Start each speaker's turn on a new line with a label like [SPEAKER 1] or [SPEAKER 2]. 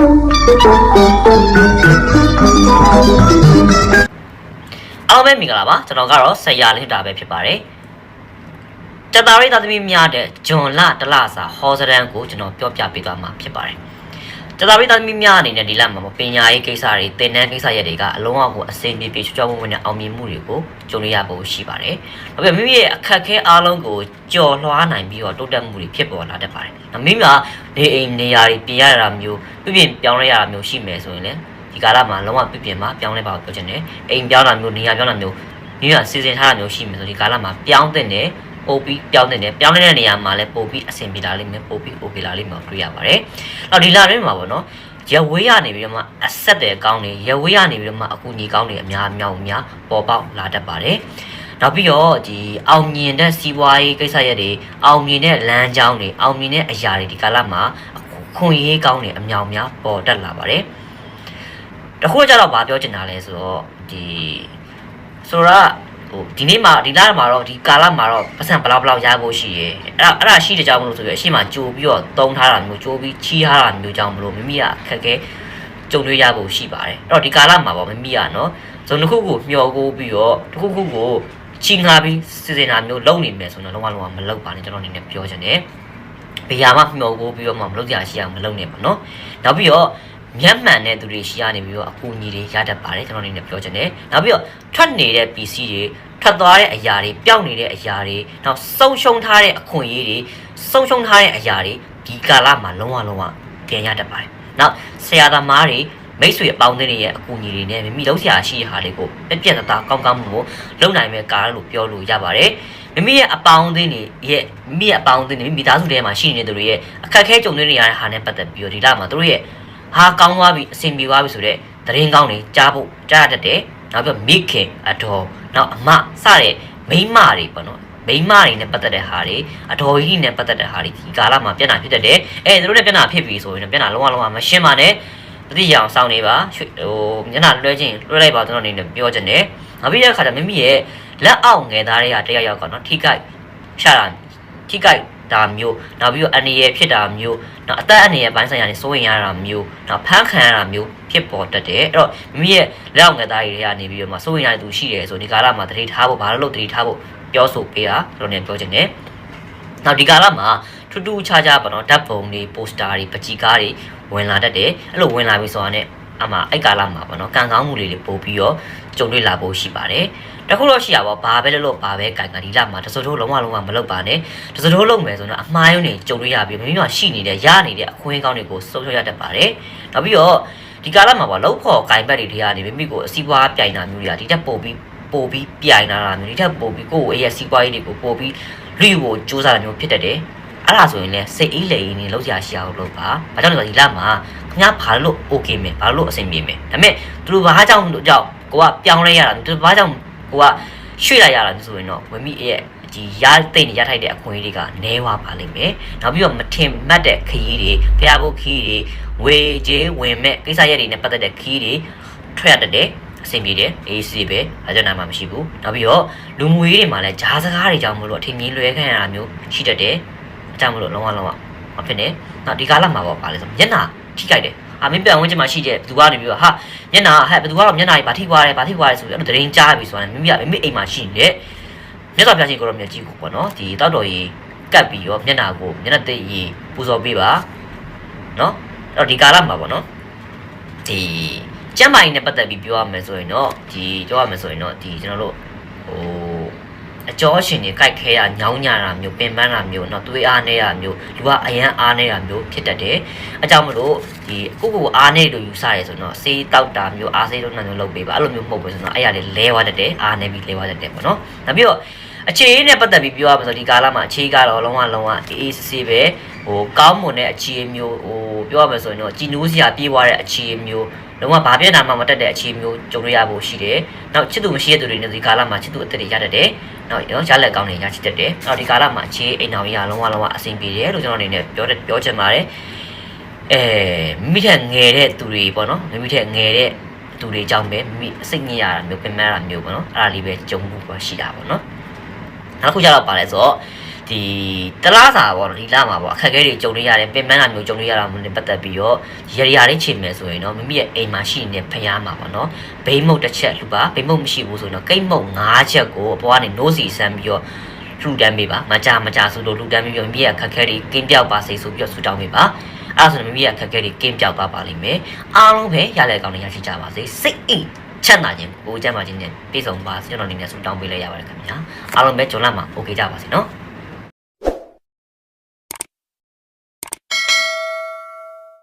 [SPEAKER 1] အားလုံးပဲမင်္ဂလာပါကျွန်တော်ကတော့ဆရာလင်းတာပဲဖြစ်ပါတယ်တတာရိသားသမီးများတဲ့ဂျွန်လတလစာဟောစရန်ကိုကျွန်တော်ပြောပြပေးသွားမှာဖြစ်ပါတယ် တတာရိသားသမီးများအနေနဲ့ဒီလမှာပညာရေးကိစ္စတွေသင်တန်းကိစ္စရပ်တွေကအလုံးအကိုအစိမ့်ပြေပြေချွတ်ချွတ်ဝန်းဝန်းနဲ့အောင်မြင်မှုတွေကိုကြုံရရဖို့ရှိပါတယ်။ဒါပေမဲ့မိမိရဲ့အခက်အခဲအားလုံးကိုကြော်လွှားနိုင်ပြီးတော့တိုးတက်မှုတွေဖြစ်ပေါ်လာတတ်ပါတယ်။မိမိကနေအိမ်နေရာတွေပြင်ရတာမျိုးပြပြင်ပြောင်းလဲရတာမျိုးရှိမယ်ဆိုရင်လည်းဒီကာလမှာလုံးဝပြပြင်မှာပြောင်းလဲပါလို့ပြောချင်တယ်။အိမ်ပြောင်းတာမျိုးနေရာပြောင်းတာမျိုးမိမိကစီစဉ်ထားတာမျိုးရှိမယ်ဆိုဒီကာလမှာပြောင်းတဲ့နဲ့ ပို့ပြီးပြောင်းတဲ့နဲ့ပြောင်းတဲ့နေရာမှာလည်းပို့ပြီးအဆင်ပြေလာလိမ့်မယ်ပို့ပြီး okay လာလိမ့်မယ်တွေ့ရပါတယ်။အော်ဒီလာရင်းမှာပေါ့နော်ရဝေးရနေပြီးတော့မှအဆက်တယ်ကောင်းနေရဝေးရနေပြီးတော့မှအကူညီကောင်းနေအများအများအများပေါ်ပေါက်လာတတ်ပါတယ်။နောက်ပြီးတော့ဒီအောင်မြင်တဲ့စီးပွားရေးကိစ္စရပ်တွေအောင်မြင်တဲ့လမ်းကြောင်းတွေအောင်မြင်တဲ့အရာတွေဒီကာလမှာအခွင့်အရေးကောင်းနေအများအများပေါ်တက်လာပါတယ်။တခုကျတော့ဗာပြောချင်တာလဲဆိုတော့ဒီဆိုတော့ ဟိုဒီနေ့မှာဒီလမှာတော့ဒီကာလမှာတော့ပတ်စံဘလောက်ဘလောက်ရဖို့ရှိရဲအဲ့ဒါအဲ့ဒါရှိတဲ့ကြောင့်မလို့ဆိုပြီးအရှိမကြိုပြီးတော့တုံးထားတာမျိုးကြိုပြီးချီးထားတာမျိုးကြောင့်မလို့မိမိကခက်ခဲကြုံတွေ့ရဖို့ရှိပါတယ်အဲ့တော့ဒီကာလမှာပေါ့မိမိကနော်ဇုံတစ်ခုကိုမျှော်ကိုပြီးတော့တစ်ခုခုကိုချီငါပြီးစီစဉ်တာမျိုးလုပ်နေမယ်ဆိုတော့လုံးဝလုံးဝမလုပ်ပါနဲ့ကျွန်တော်အနေနဲ့ပြောချင်တယ်ဘယ်ဟာမှမျှော်ကိုပြီးတော့မှမလုပ်ကြရရှိအောင်မလုပ်နဲ့ပေါ့နော်နောက်ပြီးတော့ မျက်မှန်တဲ့သူတွေရှိရနေပြီးတော့အကူအညီတွေရတတ်ပါတယ်ကျွန်တော်အနေနဲ့ပြောချင်တယ်နောက်ပြီးတော့ထွက်နေတဲ့ PC တွေထွက်သွားတဲ့အရာတွေပျောက်နေတဲ့အရာတွေနောက်ဆုံးရှုံးထားတဲ့အခွင့်အရေးတွေဆုံးရှုံးထားတဲ့အရာတွေဒီကာလမှာလုံးဝလုံးဝပြန်ရတတ်ပါတယ်နောက်ဆရာသမားတွေမိတ်ဆွေအပေါင်းအသင်းတွေရဲ့အကူအညီတွေနဲ့မိမိလုံးဆရာရှိတဲ့ဟာတွေကိုပြက်ပြက်တသားကောင်းကောင်းမှုကိုလုပ်နိုင်မဲ့ကာလလို့ပြောလို့ရပါတယ်မိမိရဲ့အပေါင်းအသင်းတွေရဲ့မိမိရဲ့အပေါင်းအသင်းတွေမိသားစုထဲမှာရှိနေတဲ့သူတွေရဲ့အခက်အခဲကြုံတွေ့နေရတဲ့ဟာနဲ့ပတ်သက်ပြီးတော့ဒီလမှာသူတို့ရဲ့ ဟာကောင်းသွားပြီအဆင်ပြေသွားပြီဆိုတော့သတင်းကောင်းတွေကြားဖို့ကြားရတတ်တယ်နောက်ပြီးမိခင်အတော်နောက်အမစတဲ့မိန်းမတွေပေါ့နော်မိန်းမတွေနဲ့ပတ်သက်တဲ့ဟာတွေအတော်ကြီးနဲ့ပတ်သက်တဲ့ဟာတွေဒီကာလမှာပြန်လာဖြစ်တတ်တယ်အဲသူတို့နဲ့ပြန်လာဖြစ်ပြီဆိုရင်ပြန်လာလုံးဝလုံးဝမရှင်းပါနဲ့တတိယအောင်စောင်းနေပါရွှေဟိုမျက်နှာလွှဲချင်းလွှဲလိုက်ပါကျွန်တော်အနေနဲ့ပြောချင်တယ်နောက်ပြီးတဲ့အခါကျမိမိရဲ့လက်အောက်ငယ်သားတွေကတယောက်ယောက်ကနော်ထိခိုက်ရှာတာထိခိုက် တာမျိုးနောက်ပြီးတော့အနေရဖြစ်တာမျိုးနောက်အသက်အနေရပိုင်းဆိုင်ရာနေစိုးရင်ရတာမျိုးနောက်ဖမ်းခံရတာမျိုးဖြစ်ပေါ်တတ်တယ်အဲ့တော့မိမိရဲ့လက်အောက်ငယ်သားတွေကနေပြီးတော့မှစိုးရင်ရတဲ့သူရှိတယ်ဆိုဒီကာလမှာတတိထားဖို့ဘာလို့လို့တတိထားဖို့ပြောဆိုပေးတာကျွန်တော်နေပြောချင်တယ်နောက်ဒီကာလမှာထူးထူးခြားခြားပေါ့နော်ဓာတ်ပုံတွေပိုစတာတွေပကြီကားတွေဝင်လာတတ်တယ်အဲ့လိုဝင်လာပြီဆိုတာနဲ့ အမှအဲ့ကာလမှာပေါ့နော်ကံကောင်းမှုလေးတွေပို့ပြီးတော့ကြုံတွေ့လာဖို့ရှိပါတယ်တခုတော့ရှိရပါဘာပဲလို့လို့ဘာပဲကံကဒီလမှာတစိုးတိုးလုံးဝလုံးဝမလုပ်ပါနဲ့တစိုးတိုးလုံးမယ်ဆိုတော့အမှားယွင်းတွေကြုံတွေ့ရပြီးမိမိတို့ရှိနေတဲ့ရနေတဲ့အခွင့်အကောင်းတွေကိုဆုံးရှုံးရတတ်ပါတယ်နောက်ပြီးတော့ဒီကာလမှာပေါ့လှုပ်ဖို့ကင်ပတ်တွေတွေကနေမိမိကိုအစီးပွားပြိုင်တာမျိုးတွေကဒီတက်ပို့ပြီးပို့ပြီးပြိုင်လာတာမျိုးဒီတက်ပို့ပြီးကိုယ့်ရဲ့စီးပွားရေးတွေကိုပို့ပြီးလူကိုစူးစမ်းတာမျိုးဖြစ်တတ်တယ် အဲ့ဒါဆိုရင်လည်းစိတ်အေးလေအေးနေလောက်ရရှိအောင်လုပ်ပါ။ဘာကြောင့်လဲဆိုတော့ဒီလမှာခင်ဗျားဘာလို့ okay မယ်ဘာလို့အဆင်ပြေမယ်။ဒါပေမဲ့သူတို့ဘာကြောင့်ကြောင့်ကိုကပြောင်းလဲရတာသူတို့ဘာကြောင့်ကိုကရွှေ့လိုက်ရတာဆိုရင်တော့ဝမိရဲ့ဒီရသိနေရထိုက်တဲ့အခွင့်အရေးတွေကနဲဝပါလိမ့်မယ်။နောက်ပြီးတော့မထင်မှတ်တဲ့ခရီးတွေဖျားဖို့ခရီးတွေဝေကျေးဝင်မဲ့ကိစ္စရပ်တွေနဲ့ပတ်သက်တဲ့ခရီးတွေထွက်ရတတ်တယ်။အဆင်ပြေတယ်အေးစီပဲအကြမ်းနာမှမရှိဘူးနောက်ပြီးတော့လူမှုရေးတွေမှာလည်းဂျားစကားတွေကြောင့်မလို့အထင်ကြီးလွဲခံရတာမျိုးရှိတတ်တယ်အ ကြောင်းမလို့လုံးဝလုံးဝမဖြစ်နဲ့နောက်ဒီကာလမှာပေါ့ပါလဲဆိုမျက်နှာထိကြိုက်တယ်အာမင်းပြန်ဝင်ချင်မှရှိတဲ့ဘသူကနေပြီးတော့ဟာမျက်နှာဟဲ့ဘသူကတော့မျက်နှာကြီးဗာထိသွားတယ်ဗာထိသွားတယ်ဆိုပြီးအဲ့လိုတရင်ကြားပြီဆိုတာနဲ့မိမိကမိမိအိမ်မှာရှိနေတဲ့မြတ်စွာဘုရားရှင်ကိုရောမြတ်ကြီးကိုပေါ့နော်ဒီတောက်တော်ကြီးကတ်ပြီးရောမျက်နှာကိုမျက်နှာသိရေးပူဇော်ပေးပါနော်အဲ့တော့ဒီကာလမှာပေါ့နော်ဒီကျမ်းမာရေးနဲ့ပတ်သက်ပြီးပြောရမယ်ဆိုရင်တော့ဒီပြောရမယ်ဆိုရင်တော့ဒီကျွန်တော်တို့ဟိုအ ကျော်ရှင်တွေကြိုက်ခဲတာညောင်းညတာမျိုးပင်ပန်းတာမျိုးเนาะသွေးအားနေတာမျိုးလူကအရန်အားနေတာမျိုးဖြစ်တတ်တယ်အကြောင်းမလို့ဒီကိုကိုအားနေလို့ယူဆရဲဆိုတော့စေးတောက်တာမျိုးအားစေးလုံးနှံမျိုးလုပ်ပေးပါအဲ့လိုမျိုးမဟုတ်ဘူးဆိုတော့အဲ့ရလေလဲသွားတတ်တယ်အားနေပြီးလဲသွားတတ်တယ်ပေါ့နော်နောက်ပြီးတော့အခြေအေးနဲ့ပတ်သက်ပြီးပြောရမှာဆိုဒီကာလမှာအခြေကတော့လုံးဝလုံးဝအေးအေးဆေးဆေးပဲဟိုကောင်းမွန်တဲ့အခြေမျိုးဟိုပြောရမှာဆိုရင်တော့ကြည်နိုးစရာပြေးသွားတဲ့အခြေမျိုး လုံးဝဘာပြက်နာမှမတက်တဲ့အခြေမျိုးကြုံရရဖို့ရှိတယ်။နောက်ချစ်သူမရှိတဲ့သူတွေနဲ့ဒီကာလမှာချစ်သူအသက်တွေရတတ်တယ်။နောက်ရောရလက်ကောင်းတွေရချစ်တတ်တယ်။နောက်ဒီကာလမှာအခြေအိမ်တော်ကြီးကလုံးဝလုံးဝအဆင်ပြေတယ်လို့ကျွန်တော်အနေနဲ့ပြောပြောချင်ပါတယ်။အဲမိမိထက်ငယ်တဲ့သူတွေပေါ့နော်မိမိထက်ငယ်တဲ့သူတွေကြောင့်ပဲမိမိအစိတ်ညစ်ရတာမျိုးပင်ပန်းရတာမျိုးပေါ့နော်အဲ့ဒါလေးပဲကြုံမှုပါရှိတာပေါ့နော်။နောက်တစ်ခုကျတော့ပါလဲဆိုတော့ ဒီတလားစာပေါ့ဒီလာမှာပေါ့အခက်အခဲတွေကြုံနေရတယ်ပင်ပန်းတာမျိုးကြုံနေရတာမျိုးနဲ့ပတ်သက်ပြီးတော့ရေရာလေးချိန်မယ်ဆိုရင်တော့မိမိရဲ့အိမ်မှာရှိနေဖျားမှာပေါ့နော်ဘိမ့်မုတ်တစ်ချက်လှူပါဘိမ့်မုတ်မရှိဘူးဆိုရင်တော့ကိတ်မုတ်၅ချက်ကိုအပေါ်ကနေနိုးစီဆမ်းပြီးတော့လှူဒန်းပေးပါမကြမကြဆိုလို့လှူဒန်းပြီးတော့မိမိရဲ့အခက်အခဲတွေကင်းပြောက်ပါစေဆိုပြီးတော့ဆူတောင်းပေးပါအဲဆိုရင်မိမိရဲ့အခက်အခဲတွေကင်းပြောက်သွားပါလိမ့်မယ်အားလုံးပဲရလည်းကောင်းနေရရှိကြပါစေစိတ်အိတ်ချမ်းသာခြင်းကိုကြမ်းပါခြင်းနဲ့ပြည့်စုံပါစေကျွန်တော်အနေနဲ့ဆူတောင်းပေးလိုက်ရပါတယ်ခင်ဗျာအားလုံးပဲကြုံလာမှာ okay ကြပါစေနော်